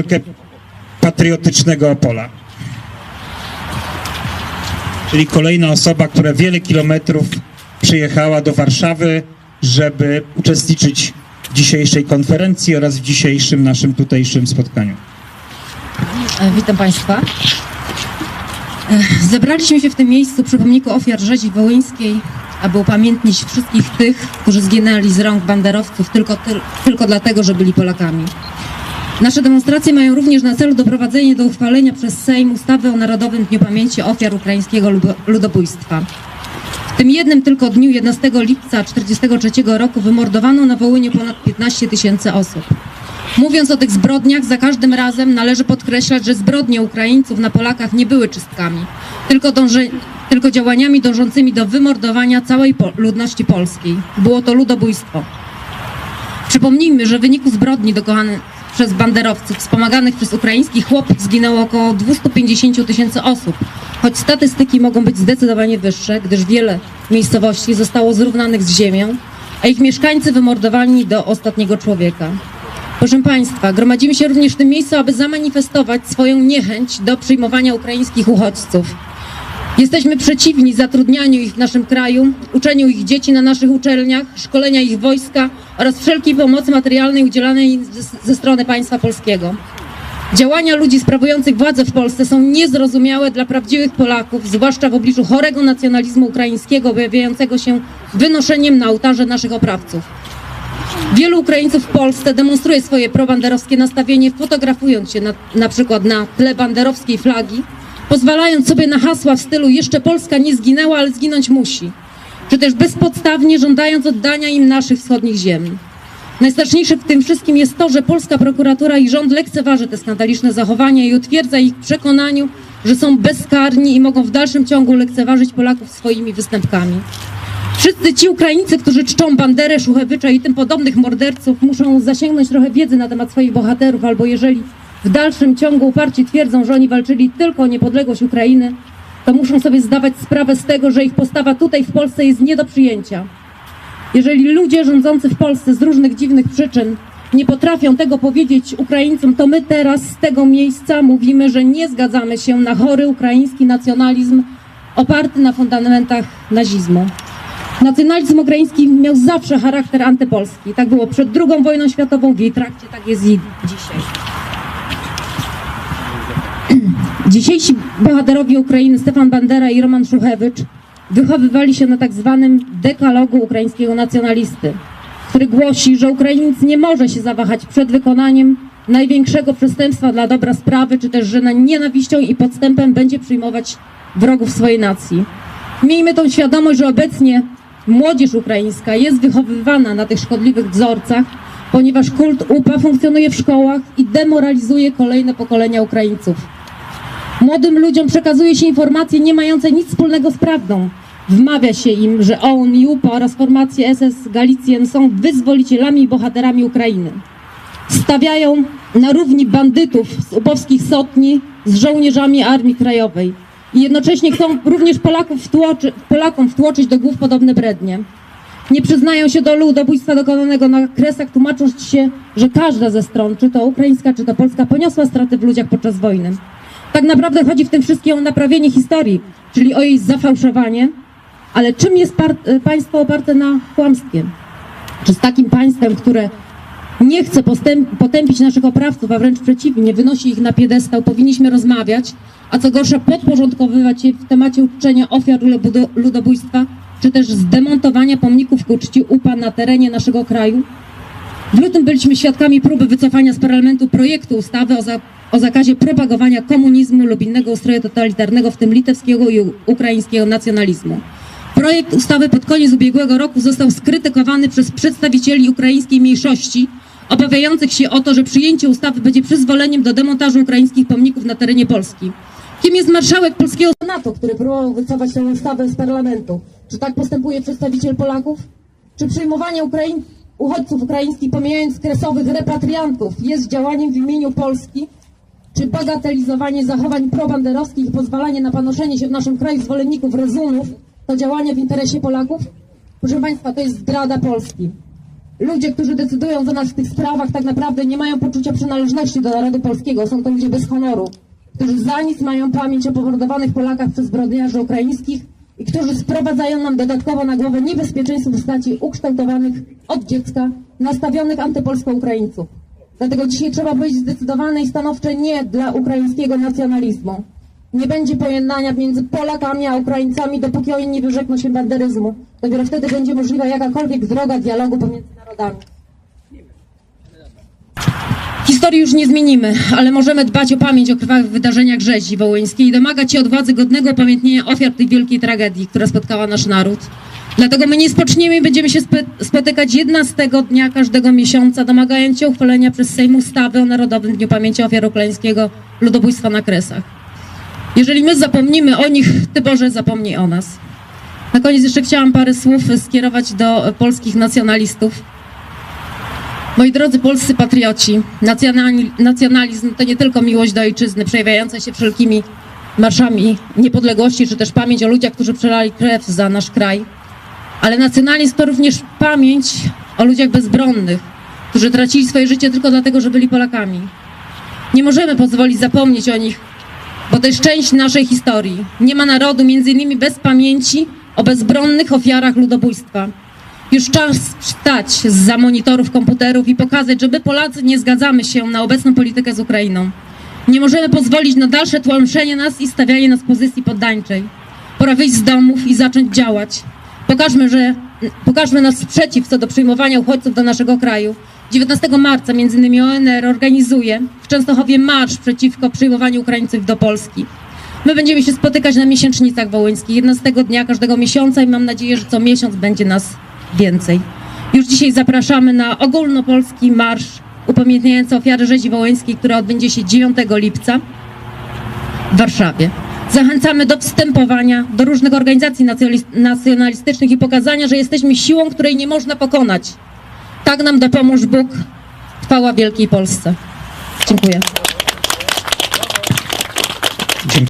sztukę patriotycznego Opola. Czyli kolejna osoba, która wiele kilometrów przyjechała do Warszawy, żeby uczestniczyć w dzisiejszej konferencji oraz w dzisiejszym naszym tutejszym spotkaniu. E, Witam Państwa. E, Zebraliśmy się w tym miejscu przy pomniku ofiar rzezi wołyńskiej, aby upamiętnić wszystkich tych, którzy zginęli z rąk banderowców tylko, tyl- tylko dlatego, że byli Polakami. Nasze demonstracje mają również na celu doprowadzenie do uchwalenia przez Sejm ustawy o Narodowym Dniu Pamięci Ofiar Ukraińskiego Ludobójstwa. W tym jednym tylko dniu 11 lipca 1943 roku wymordowano na Wołyniu ponad 15 tysięcy osób. Mówiąc o tych zbrodniach, za każdym razem należy podkreślać, że zbrodnie Ukraińców na Polakach nie były czystkami, tylko, dąże, tylko działaniami dążącymi do wymordowania całej po, ludności polskiej. Było to ludobójstwo. Przypomnijmy, że w wyniku zbrodni dokonanych przez banderowców wspomaganych przez ukraińskich chłopów zginęło około 250 tysięcy osób, choć statystyki mogą być zdecydowanie wyższe, gdyż wiele miejscowości zostało zrównanych z ziemią, a ich mieszkańcy wymordowani do ostatniego człowieka. Proszę Państwa, gromadzimy się również w tym miejscu, aby zamanifestować swoją niechęć do przyjmowania ukraińskich uchodźców. Jesteśmy przeciwni zatrudnianiu ich w naszym kraju, uczeniu ich dzieci na naszych uczelniach, szkolenia ich wojska oraz wszelkiej pomocy materialnej udzielanej ze, strony państwa polskiego. Działania ludzi sprawujących władzę w Polsce są niezrozumiałe dla prawdziwych Polaków, zwłaszcza w obliczu chorego nacjonalizmu ukraińskiego, objawiającego się wynoszeniem na ołtarze naszych oprawców. Wielu Ukraińców w Polsce demonstruje swoje probanderowskie nastawienie, fotografując się na, na przykład na tle banderowskiej flagi, pozwalając sobie na hasła w stylu jeszcze Polska nie zginęła, ale zginąć musi, czy też bezpodstawnie żądając oddania im naszych wschodnich ziem. Najstraszniejsze w tym wszystkim jest to, że polska prokuratura i rząd lekceważy te skandaliczne zachowania i utwierdza ich w przekonaniu, że są bezkarni i mogą w dalszym ciągu lekceważyć Polaków swoimi występkami. Wszyscy ci Ukraińcy, którzy czczą Banderę, Szuchewycza i tym podobnych morderców, muszą zasięgnąć trochę wiedzy na temat swoich bohaterów, albo jeżeli w dalszym ciągu uparcie twierdzą, że oni walczyli tylko o niepodległość Ukrainy, to muszą sobie zdawać sprawę z tego, że ich postawa tutaj w Polsce jest nie do przyjęcia. Jeżeli ludzie rządzący w Polsce z różnych dziwnych przyczyn nie potrafią tego powiedzieć Ukraińcom, to my teraz z tego miejsca mówimy, że nie zgadzamy się na chory ukraiński nacjonalizm oparty na fundamentach nazizmu. Nacjonalizm ukraiński miał zawsze charakter antypolski. Tak było przed II wojną światową, w jej trakcie, tak jest i dzisiaj. Dzisiejsi bohaterowie Ukrainy, Stefan Bandera i Roman Szuchewicz, wychowywali się na tak zwanym dekalogu ukraińskiego nacjonalisty, który głosi, że Ukrainiec nie może się zawahać przed wykonaniem największego przestępstwa dla dobra sprawy, czy też, że na nienawiścią i podstępem będzie przyjmować wrogów swojej nacji. Miejmy tą świadomość, że obecnie młodzież ukraińska jest wychowywana na tych szkodliwych wzorcach, ponieważ kult UPA funkcjonuje w szkołach i demoralizuje kolejne pokolenia Ukraińców. Młodym ludziom przekazuje się informacje nie mające nic wspólnego z prawdą. Wmawia się im, że OUN i UPA oraz formacje SS Galicjen są wyzwolicielami i bohaterami Ukrainy. Stawiają na równi bandytów z upowskich sotni z żołnierzami Armii Krajowej. I jednocześnie chcą również Polaków wtłoczy, Polakom wtłoczyć do głów podobne brednie. Nie przyznają się do ludobójstwa dokonanego na Kresach, tłumacząc się, że każda ze stron, czy to ukraińska, czy to polska, poniosła straty w ludziach podczas wojny. Tak naprawdę chodzi w tym wszystkim o naprawienie historii, czyli o jej zafałszowanie. Ale czym jest y, państwo oparte na kłamstwie? Czy z takim państwem, które nie chce potępić naszych oprawców, a wręcz przeciwnie, wynosi ich na piedestał, powinniśmy rozmawiać, a co gorsza podporządkowywać się w temacie uczczenia ofiar ludo- ludobójstwa, czy też zdemontowania pomników ku czci UPA na terenie naszego kraju? W lutym byliśmy świadkami próby wycofania z parlamentu projektu ustawy o, o zakazie propagowania komunizmu lub innego ustroju totalitarnego, w tym litewskiego i ukraińskiego nacjonalizmu. Projekt ustawy pod koniec ubiegłego roku został skrytykowany przez przedstawicieli ukraińskiej mniejszości, obawiających się o to, że przyjęcie ustawy będzie przyzwoleniem do demontażu ukraińskich pomników na terenie Polski. Kim jest marszałek polskiego Senatu, który próbował wycofać tę ustawę z parlamentu? Czy tak postępuje przedstawiciel Polaków? Czy przyjmowanie Ukraiń, uchodźców ukraińskich, pomijając kresowych repatriantów, jest działaniem w imieniu Polski? Czy bagatelizowanie zachowań probanderowskich i pozwalanie na panoszenie się w naszym kraju zwolenników rezunów to działanie w interesie Polaków? Proszę Państwa, to jest zdrada Polski. ludzie, którzy decydują za nas w tych sprawach, tak naprawdę nie mają poczucia przynależności do narodu polskiego. Są to ludzie bez honoru, którzy za nic mają pamięć o pomordowanych Polakach przez zbrodniarzy ukraińskich i którzy sprowadzają nam dodatkowo na głowę niebezpieczeństwo w postaci ukształtowanych od dziecka, nastawionych antypolsko Ukraińców. Dlatego dzisiaj trzeba być zdecydowane i stanowcze nie dla ukraińskiego nacjonalizmu. Nie będzie pojednania między Polakami a Ukraińcami, dopóki oni nie wyrzekną się banderyzmu. Dopiero wtedy będzie możliwa jakakolwiek droga dialogu pomiędzy narodami. Historii już nie zmienimy, ale możemy dbać o pamięć o krwawych wydarzeniach rzezi wołyńskiej i domagać się od władzy godnego upamiętnienia ofiar tej wielkiej tragedii, która spotkała nasz naród. Dlatego my nie spoczniemy i będziemy się spotykać 11 dnia każdego miesiąca, domagając się uchwalenia przez Sejm ustawy o Narodowym Dniu Pamięci Ofiar Ukraińskiego Ludobójstwa na Kresach. Jeżeli my zapomnimy o nich, Ty Boże zapomnij o nas. Na koniec jeszcze chciałam parę słów skierować do polskich nacjonalistów. Moi drodzy polscy patrioci, nacjonali- nacjonalizm to nie tylko miłość do ojczyzny, przejawiająca się wszelkimi marszami niepodległości, czy też pamięć o ludziach, którzy przelali krew za nasz kraj. Ale nacjonalizm to również pamięć o ludziach bezbronnych, którzy tracili swoje życie tylko dlatego, że byli Polakami. Nie możemy pozwolić zapomnieć o nich, bo to jest część naszej historii. Nie ma narodu, między innymi bez pamięci o bezbronnych ofiarach ludobójstwa. Już czas wstać za monitorów komputerów i pokazać, że my Polacy nie zgadzamy się na obecną politykę z Ukrainą. Nie możemy pozwolić na dalsze tłamszenie nas i stawianie nas w pozycji poddańczej. Pora wyjść z domów i zacząć działać. Pokażmy, że, pokażmy nasz sprzeciw co do przyjmowania uchodźców do naszego kraju. 19 marca między innymi ONR organizuje w Częstochowie marsz przeciwko przyjmowaniu Ukraińców do Polski. My będziemy się spotykać na miesięcznicach wołyńskich 11 dnia każdego miesiąca i mam nadzieję, że co miesiąc będzie nas więcej. Już dzisiaj zapraszamy na ogólnopolski marsz upamiętniający ofiary rzezi wołyńskiej, który odbędzie się 9 lipca w Warszawie. Zachęcamy do wstępowania do różnych organizacji nacjonalis- nacjonalistycznych i pokazania, że jesteśmy siłą, której nie można pokonać. Tak nam dopomóż Bóg. Chwała Wielkiej Polsce. Dziękuję.